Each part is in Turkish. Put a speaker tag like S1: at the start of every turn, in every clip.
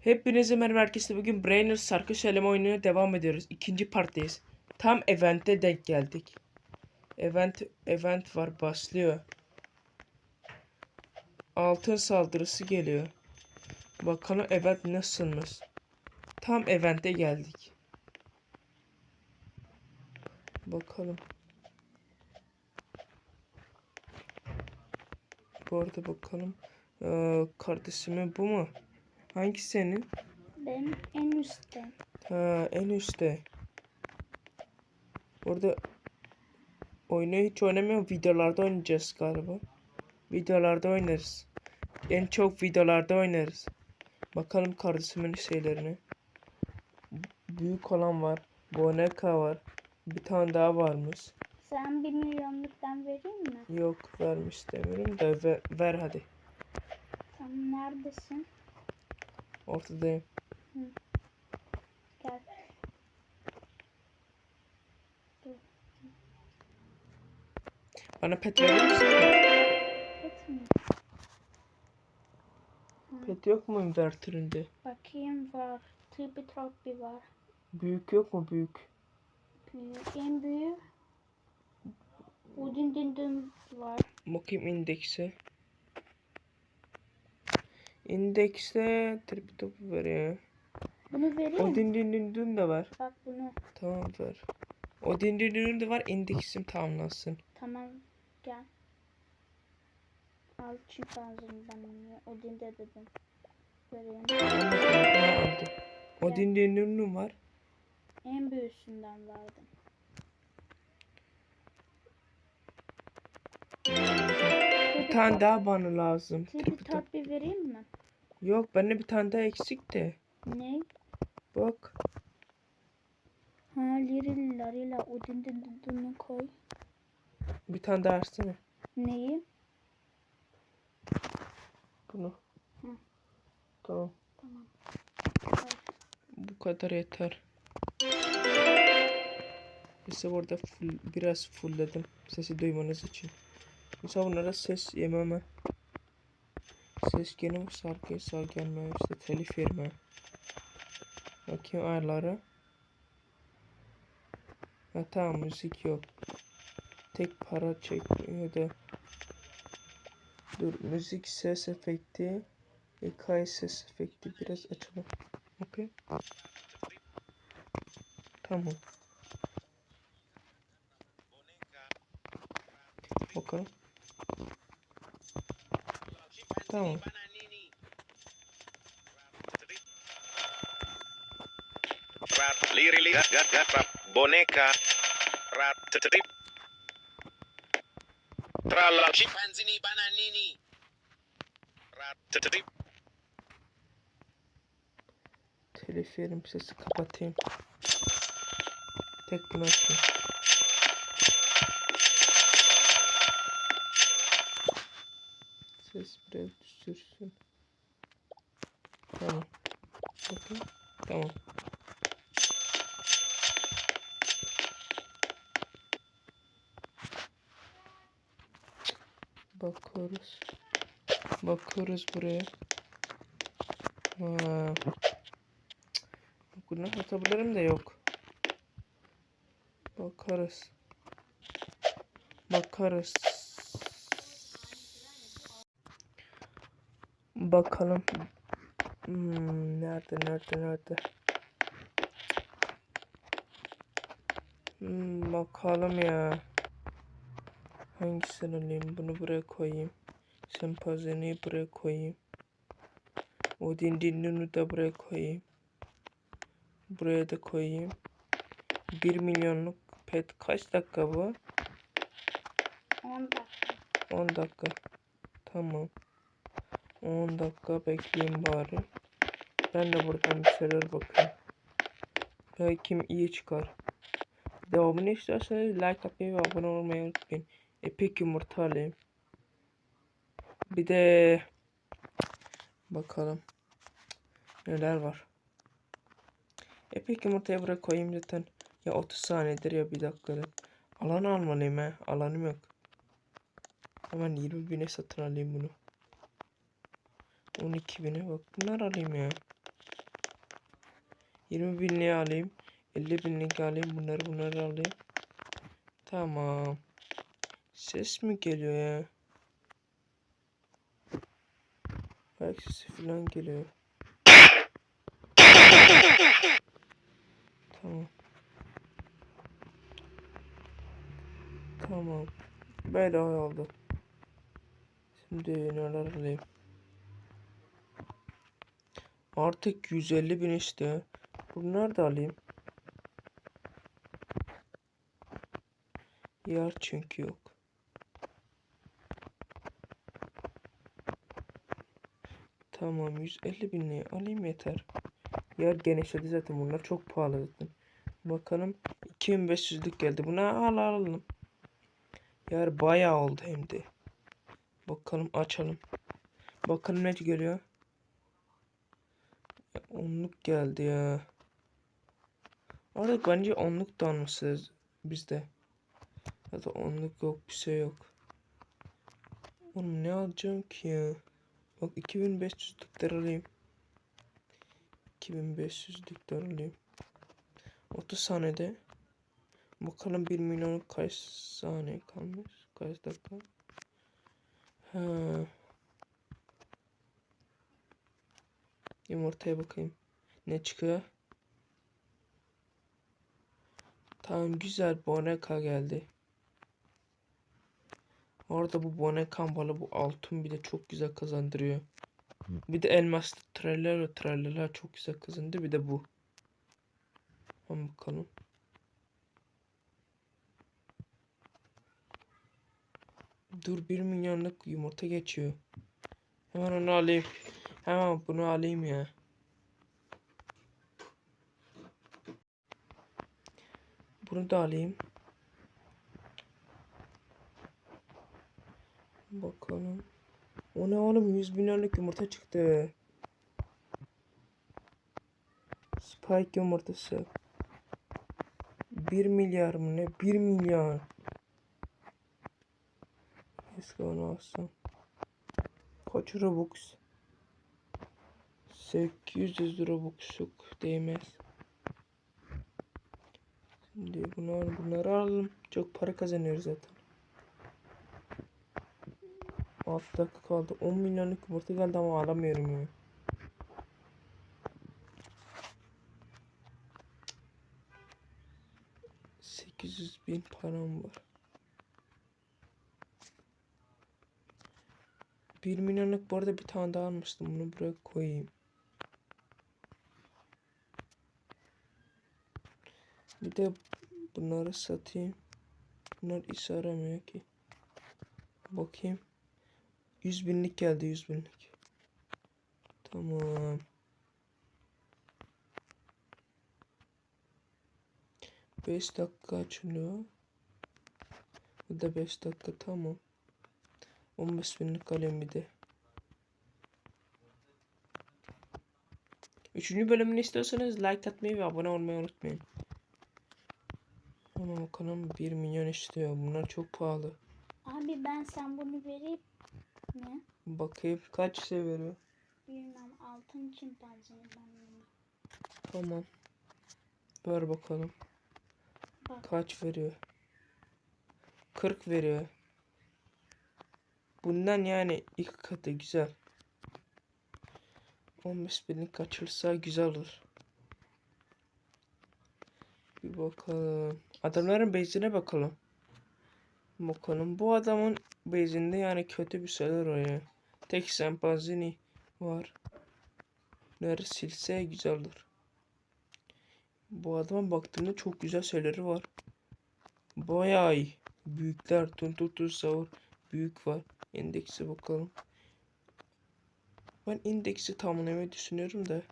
S1: Hepinize merhaba arkadaşlar. Bugün Brainer şarkı söyleme oyununa devam ediyoruz. İkinci parttayız. Tam event'e denk geldik. Event event var başlıyor. Altın saldırısı geliyor. Bakalım event nasılmış. Tam event'e geldik. Bakalım. Bu arada bakalım. Ee, kardeşimin bu mu? Hangisi senin?
S2: Benim en üstte.
S1: Ha, en üstte. Orada oyunu hiç oynamıyorum. Videolarda oynayacağız galiba. Videolarda oynarız. En çok videolarda oynarız. Bakalım kardeşimin şeylerini. Büyük olan var. Boneka var. Bir tane daha varmış.
S2: Sen bir milyonluktan vereyim mi?
S1: Yok vermiş demiyorum da ver, ver hadi.
S2: Sen neredesin?
S1: Ortadayım.
S2: Gel.
S1: Bana pet verir misin?
S2: Pet mi?
S1: Pet yok mu inverterinde?
S2: Bakayım var. Tipi Trophy var.
S1: Büyük yok mu büyük?
S2: Büyük. En büyük. Udin din din var.
S1: Bakayım indekse. İndekste trip topu veriyor.
S2: Bunu vereyim
S1: O din din din din de var.
S2: Bak bunu.
S1: Tamam ver. O din din din de var. İndeksim tamamlansın.
S2: Tamam. Gel. Al lazım ben onu. Udin de dedim. Vereyim.
S1: Tamam. O din din din din var.
S2: En büyüğüsünden verdim.
S1: Tane daha bana lazım. Trip top.
S2: Trophy vereyim mi?
S1: Yok bende bir tane daha eksik de.
S2: Ne?
S1: Bak.
S2: Ha liril larila udin din din din'i koy.
S1: Bir tane daha açsana.
S2: Neyi?
S1: Bunu.
S2: Hı.
S1: Tamam.
S2: Tamam.
S1: Bu kadar yeter. Mesela burada full, biraz fullledim. Sesi duymanız için. Mesela bunlara ses yememe. Ses bu şarkıya sağ gelme. işte telif verme. Bakayım ayarlara. Ha tamam müzik yok. Tek para çekiyor da. Dur müzik ses efekti. Hikaye ses efekti biraz açalım. Okey. Tamam. Bakalım. Tamam.
S3: Rat, liri, li, rat, rat, rat, rat, boneka, rat, trip, tralla, chimpanzini, bananini, rat, trip,
S1: Telif yerim sesi kapatayım. Tek bunu açayım. Ses biraz düşürsün. Tamam. Bakın. Tamam. Bakıyoruz. Bakıyoruz buraya. Ha. Bunu atabilirim de yok. Bakarız. Bakarız. Bakalım. Hmm, nerede nerede nerede? Hmm, bakalım ya. Hangisini alayım? Bunu buraya koyayım. Sempazini buraya koyayım. Odin dinini da buraya koyayım. Buraya da koyayım. 1 milyonluk pet kaç dakika bu?
S2: 10 dakika.
S1: 10 dakika. Tamam. 10 dakika bekleyeyim bari. Ben de buradan bir şeyler bakayım. Belki iyi çıkar. Devamını isterseniz like atmayı ve abone olmayı unutmayın. Epik yumurta alayım. Bir de bakalım neler var. Epik yumurtayı buraya koyayım zaten. Ya 30 saniyedir ya bir dakikadır. Alan almalıyım he. Alanım yok. Hemen 20 bine satın alayım bunu. 12 bine bak bunlar alayım ya. 20 binliği alayım. 50 binlik alayım. Bunları bunları alayım. Tamam. Ses mi geliyor ya? Sesi falan geliyor. Tamam. Tamam. Böyle oldu. Şimdi neler alayım? Artık 150 bin işte. Bunları da alayım. Yer çünkü yok. Tamam 150 binliği alayım yeter. Yer genişledi zaten bunlar çok pahalı zaten. Bakalım 2500'lük geldi. Buna al alalım. Yer bayağı oldu hem de. Bakalım açalım. Bakalım ne geliyor. Onluk geldi ya. Artık bence onluk da almışız bizde. Da onluk yok bir şey yok. Oğlum ne alacağım ki ya? Bak 2500'lükler alayım. 2500'lükler alayım. 30 saniyede. Bakalım 1 milyon kaç saniye kalmış? Kaç dakika? Ha. Yumurtaya bakayım. Ne çıkıyor? Tamam güzel boneka geldi. Orada bu boneka balı bu altın bir de çok güzel kazandırıyor. Bir de elmas trallero trallero çok güzel kazandı. Bir de bu. Hemen bakalım. Dur 1 milyonluk yumurta geçiyor. Hemen onu alayım. Hemen bunu alayım ya. Bunu da alayım. Bakalım. O ne oğlum 100 milyonluk yumurta çıktı. Spike yumurtası. 1 milyar mı ne? 1 milyar. Keşke onu alsam. Kaç Robux? 800 Robux'luk değmez. Şimdi bunlar, bunları alalım. Çok para kazanıyoruz zaten. 6 dakika kaldı. 10 milyonluk yumurta geldi ama alamıyorum ya. Bin param var. 1 milyonluk bu arada bir tane daha almıştım. Bunu buraya koyayım. Bir de bunları satayım. Bunlar iş aramıyor ki. Bakayım. 100 binlik geldi 100 binlik. Tamam. 5 dakika açılıyor. Bu da 5 dakika tamam. 15 binlik alayım bir de. Üçüncü bölümünü istiyorsanız like atmayı ve abone olmayı unutmayın. Ama bakalım 1 milyon istiyor. Bunlar çok pahalı.
S2: Abi ben sen bunu vereyim mi?
S1: Bakayım kaç şey veriyor.
S2: Bilmem altın çimpanzeni ben bunu.
S1: Tamam. Ver bakalım.
S2: Bak.
S1: Kaç veriyor? 40 veriyor. Bundan yani iki katı güzel. 15 binlik kaçırsa güzel olur. Bir bakalım. Adamların base'ine bakalım. Bakalım. Bu adamın base'inde yani kötü bir şeyler var ya. Tek sempazini var. Bunları silse güzel olur. Bu adama baktığımda çok güzel şeyleri var. Bayağı iyi. Büyükler, tuntutu, savur. Büyük var. İndeksi bakalım. Ben indeksi tamamlamayı düşünüyorum da.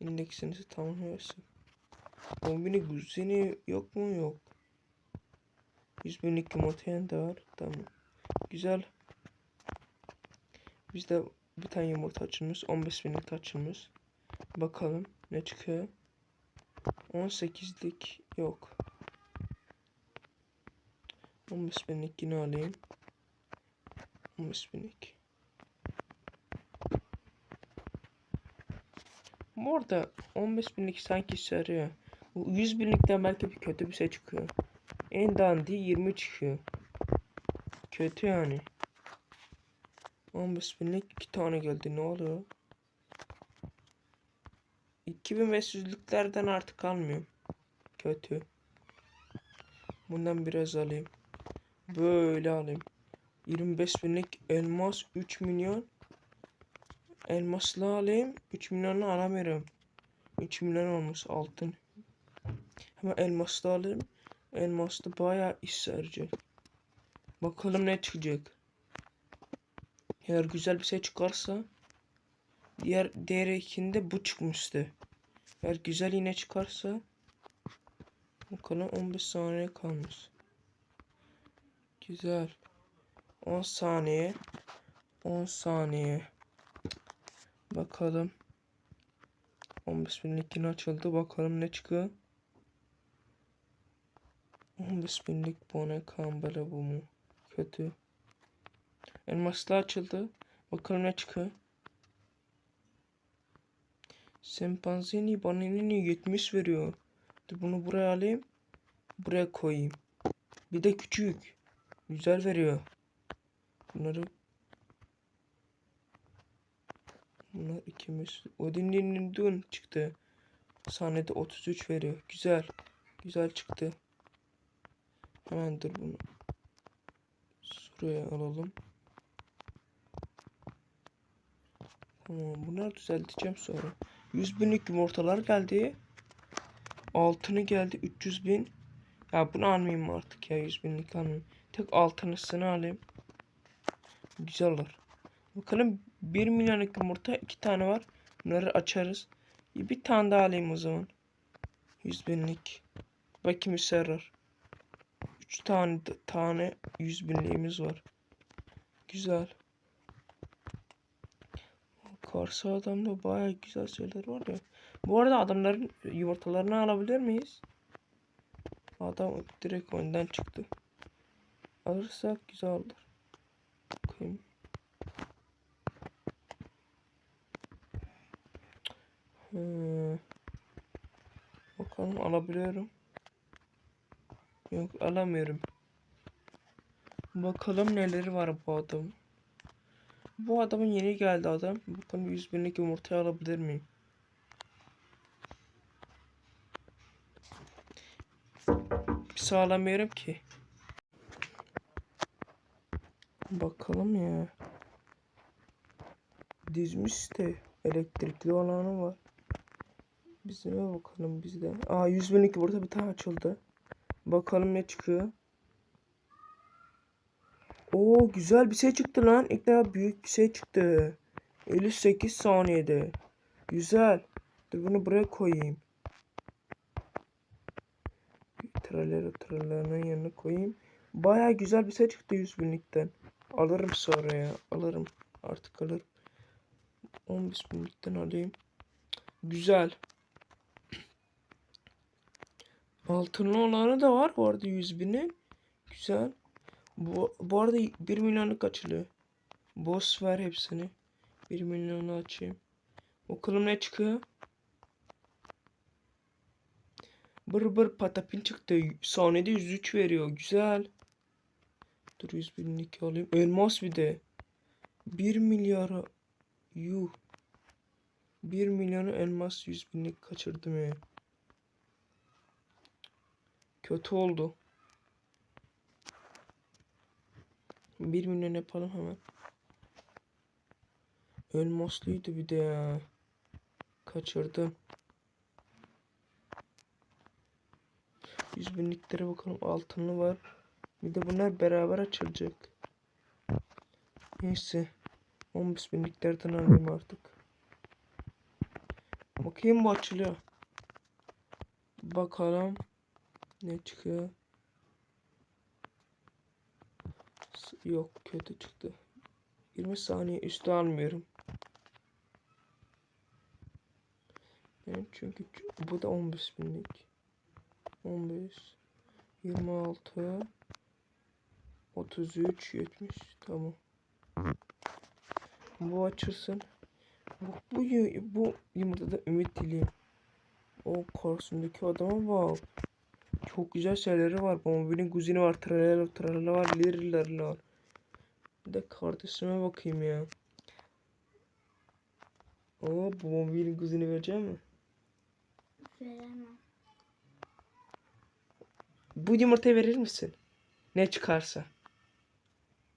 S1: İndeksinizi tamamlayasın. Kombini güzeni yok mu? Yok. 100 binlik yumurtayan da var. Tamam. Güzel. Bizde bir tane yumurta açılmış. 15 binlik açılmış. Bakalım ne çıkıyor. 18'lik yok. 15 binlik yine alayım. 15 binlik. Bu arada 15 binlik sanki sarıyor. Bu 100 binlikten belki bir kötü bir şey çıkıyor. En dandi 20 çıkıyor. Kötü yani. 15 binlik 2 tane geldi ne oluyor? 2500'lüklerden artık almıyorum. Kötü. Bundan biraz alayım. Böyle alayım. 25 binlik elmas 3 milyon. Elmaslı alayım. 3 milyonu alamıyorum. 3 milyon olmuş altın. Hemen elmaslı alayım. Elmaslı bayağı iş saracak. Bakalım ne çıkacak. Eğer güzel bir şey çıkarsa diğer diğer ikinde bu çıkmıştı. Eğer güzel yine çıkarsa bakalım 15 saniye kalmış. Güzel. 10 saniye. 10 saniye. Bakalım. 15 binlik yine açıldı. Bakalım ne çıkıyor. 15 binlik bone kambele bu mu? Kötü. Elmaslı açıldı. Bakalım ne çıkıyor. Sempanzini bananini 70 veriyor. Dur bunu buraya alayım. Buraya koyayım. Bir de küçük. Güzel veriyor. Bunları Bunlar ikimiz. Odin'in dün çıktı. Sahnede 33 veriyor. Güzel. Güzel çıktı. Hemen dur bunu. Şuraya alalım. Tamam bunları düzelteceğim sonra. 100 binlik yumurtalar geldi. Altını geldi 300 bin. Ya bunu almayayım artık ya 100 binlik almayayım. Tek altınısını alayım. Güzel olur. Bakalım 1 milyonluk yumurta 2 tane var. Bunları açarız. Bir tane daha alayım o zaman. 100 binlik. Bakayım işe yarar. 3 tane tane 100 binliğimiz var. Güzel. Karşı adamda baya güzel şeyler var ya. Bu arada adamların yumurtalarını alabilir miyiz? Adam direkt önden çıktı. Alırsak güzel olur. Bakayım. Hmm. Bakalım alabiliyorum. Yok alamıyorum. Bakalım neleri var bu adam. Bu adamın yeni geldi adam. Bakalım 100 binlik yumurta alabilir miyim? Bir sağlamıyorum ki. Bakalım ya. Dizmiş de elektrikli olanı var. Bizime bakalım bizde. Aa 100 binlik burada bir tane açıldı. Bakalım ne çıkıyor. Oo güzel bir şey çıktı lan. İlk defa büyük bir şey çıktı. 58 saniyede. Güzel. Dur bunu buraya koyayım. Traleri tralerinin yanına koyayım. Baya güzel bir şey çıktı 100 binlikten. Alırım sonra ya. Alırım. Artık alırım. 15 binlikten alayım. Güzel. Altınlı olanı da var bu arada 100 binin. Güzel. Bu, bu arada 1 milyonluk açılıyor. Boss ver hepsini. 1 milyonu açayım. Bakalım ne çıkıyor. Bır bır patapin çıktı. Saniyede 103 veriyor. Güzel. Dur 100 binlik alayım. Elmas bir de. 1 milyara. Yuh. 1 milyonu elmas 100 binlik kaçırdım ya. Kötü oldu. 1 milyon yapalım hemen. Elmaslıydı bir de ya. Kaçırdım. 100 binliklere bakalım altınlı var. Bir de bunlar beraber açılacak. Neyse. 15 binliklerden alayım artık. Bakayım bu açılıyor. Bakalım. Ne çıkıyor? Yok kötü çıktı. 20 saniye üstü almıyorum. Benim çünkü bu da 15 binlik. 15 26 33 70 tamam. Bu açılsın. Bu, yu- bu yumurtada ümit dileğim. O karşısındaki adama bak. Çok güzel şeyleri var. Bombinin kuzini var. Tralala tralala var. Lirilerle var. Bir de kardeşime bakayım ya. Oo bu bombinin kuzini vereceğim mi?
S2: Veremem.
S1: Bu yumurtayı verir misin? Ne çıkarsa.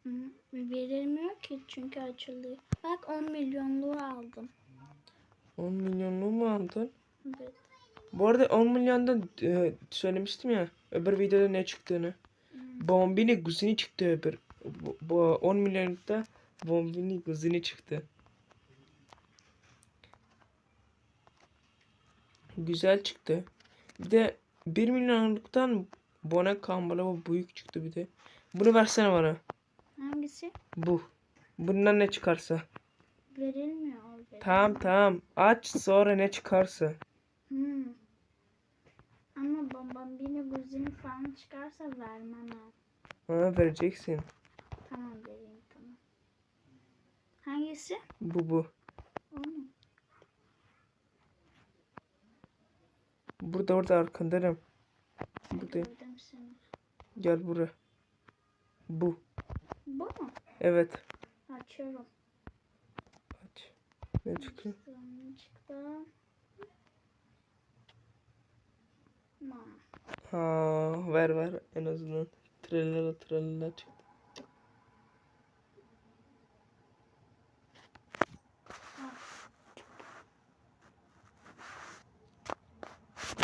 S2: Hı, Verilmiyor ki çünkü açılıyor. Bak 10 milyonluğu aldım.
S1: 10 milyonluğu mu aldın?
S2: Evet.
S1: Bu arada 10 milyondan e, söylemiştim ya öbür videoda ne çıktığını. Bombini kuzini çıktı öbür. Bu, bu 10 milyonlukta bombini kuzini çıktı. Güzel çıktı. Bir de 1 milyonluktan Bona Kambala bu büyük çıktı bir de. Bunu versene bana.
S2: Hangisi?
S1: Bu. Bundan ne çıkarsa.
S2: Verilmiyor. verilmiyor.
S1: Tamam tamam. Aç sonra ne çıkarsa.
S2: Hmm. Ama babam beni guzini falan çıkarsa vermem ha.
S1: Ha vereceksin.
S2: Tamam vereyim tamam. Hangisi?
S1: Bu bu.
S2: O mu?
S1: Burada orada arkandayım. Buradayım.
S2: Gördüm seni.
S1: Gel buraya. Bu.
S2: Bu mu?
S1: Evet.
S2: Açıyorum.
S1: Aç. Ne çıkıyor
S2: çıktı. Ma.
S1: Ha, ver ver en azından. Tralala tralala çıktı.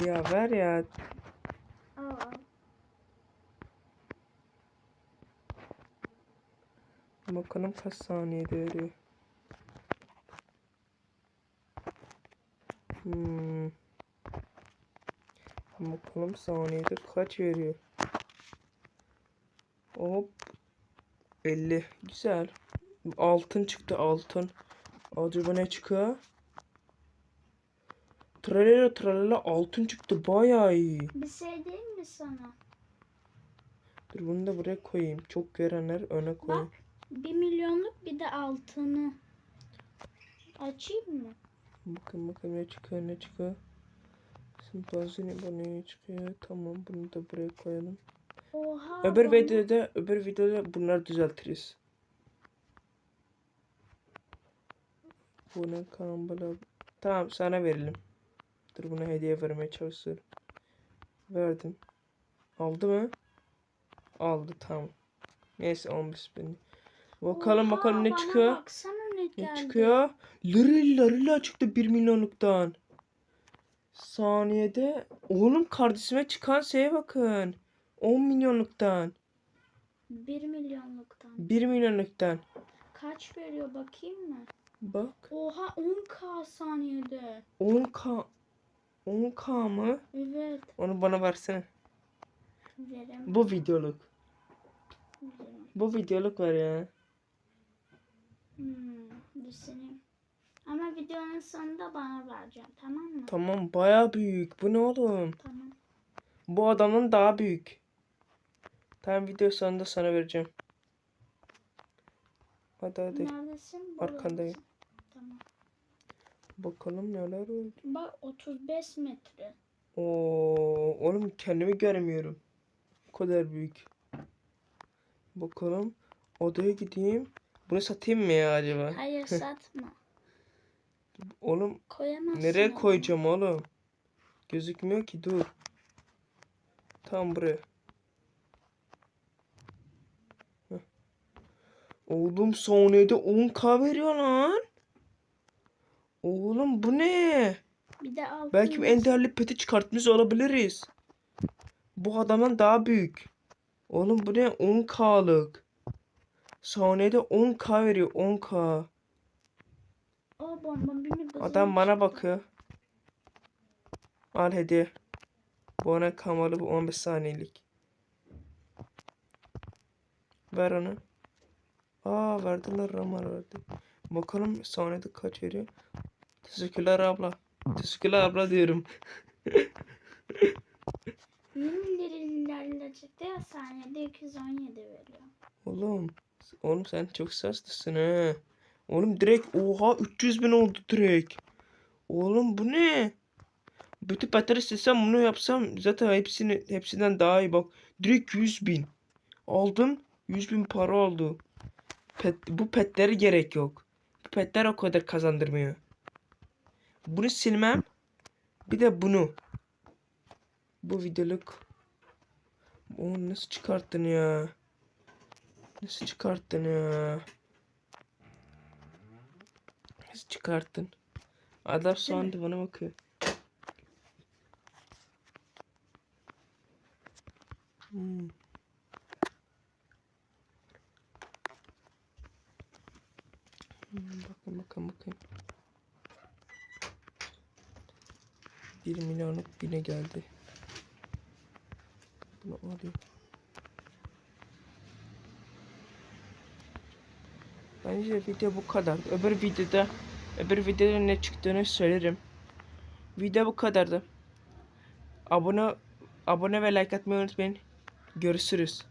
S1: Ya ver ya.
S2: Al.
S1: Bakalım kaç saniyede veriyor. Hmm. Bakalım saniyede kaç veriyor. Hop. 50. Güzel. Altın çıktı altın. Acaba ne çıkıyor? Tralala tralala altın çıktı bayağı iyi.
S2: Bir şey değil mi sana?
S1: Dur bunu da buraya koyayım. Çok görenler öne koyayım.
S2: Bak. Bir milyonluk bir de altını. Açayım mı?
S1: Bakın bakın ne çıkıyor ne çıkıyor. Bu ne çıkıyor. Tamam bunu da buraya koyalım.
S2: Oha.
S1: Öbür videoda öbür videoda bunları düzeltiriz. Bu ne kambala. Tamam sana verelim. Dur buna hediye vermeye çalışıyorum. Verdim. Aldı mı? Aldı tamam. Neyse 15 bin. Bakalım
S2: Oha,
S1: bakalım ne çıkıyor.
S2: Ne
S1: Ne çıkıyor? Liril liril çıktı 1 milyonluktan. Saniyede. Oğlum kardeşime çıkan şeye bakın. 10 milyonluktan.
S2: Bir milyonluktan.
S1: 1 milyonluktan.
S2: Kaç veriyor bakayım mı?
S1: Bak.
S2: Oha 10k saniyede.
S1: 10k. 10k mı?
S2: Evet.
S1: Onu bana versene.
S2: Veremem.
S1: Bu videoluk.
S2: veremem.
S1: Bu videoluk var ya.
S2: Hmm, düşüneyim. Videonun sonunda bana vereceğim tamam mı?
S1: Tamam baya büyük. Bu ne oğlum?
S2: Tamam.
S1: Bu adamın daha büyük. Tamam video sonunda sana vereceğim. Hadi hadi.
S2: Neredesin?
S1: Arkandayım.
S2: Tamam.
S1: Bakalım neler oldu.
S2: Bak 35 metre.
S1: Oo, oğlum kendimi göremiyorum. O kadar büyük. Bakalım. Odaya gideyim. Bunu satayım mı ya acaba?
S2: Hayır satma.
S1: Oğlum
S2: Koyamazsın.
S1: nereye
S2: onu.
S1: koyacağım oğlum? Gözükmüyor ki dur. Tam buraya. Heh. Oğlum saniyede 10k veriyor lan. Oğlum bu ne?
S2: Bir de altın
S1: Belki en değerli peti çıkartmış olabiliriz. Bu adamdan daha büyük. Oğlum bu ne? 10k'lık. Saniyede 10k veriyor 10k.
S2: O bomba beni bozan
S1: Adam bana bakıyor. Al hediye. Bu ona kamalı bu 15 saniyelik. Ver onu. Aa verdiler Ramar verdi. Bakalım saniyede kaç veriyor. Teşekkürler abla. Teşekkürler abla diyorum.
S2: 20 liralarla çıktı ya saniyede 217 veriyor.
S1: Oğlum, oğlum sen çok saslısın ha. Oğlum direkt oha 300 bin oldu direkt. Oğlum bu ne? Bütün petleri silsem bunu yapsam zaten hepsini hepsinden daha iyi bak. Direkt 100 bin. Aldım 100 bin para oldu. Pet, bu petlere gerek yok. Bu petler o kadar kazandırmıyor. Bunu silmem. Bir de bunu. Bu videoluk. Onu nasıl çıkarttın ya? Nasıl çıkarttın ya? Nasıl çıkarttın? Adam anda bana bakıyor. Hmm. Hmm, Bakın bakın bakın. 1 milyonluk bine geldi. Bunu alayım. Bence video bu kadar. Öbür videoda öbür videoda ne çıktığını söylerim. Video bu kadardı. Abone abone ve like atmayı unutmayın. Görüşürüz.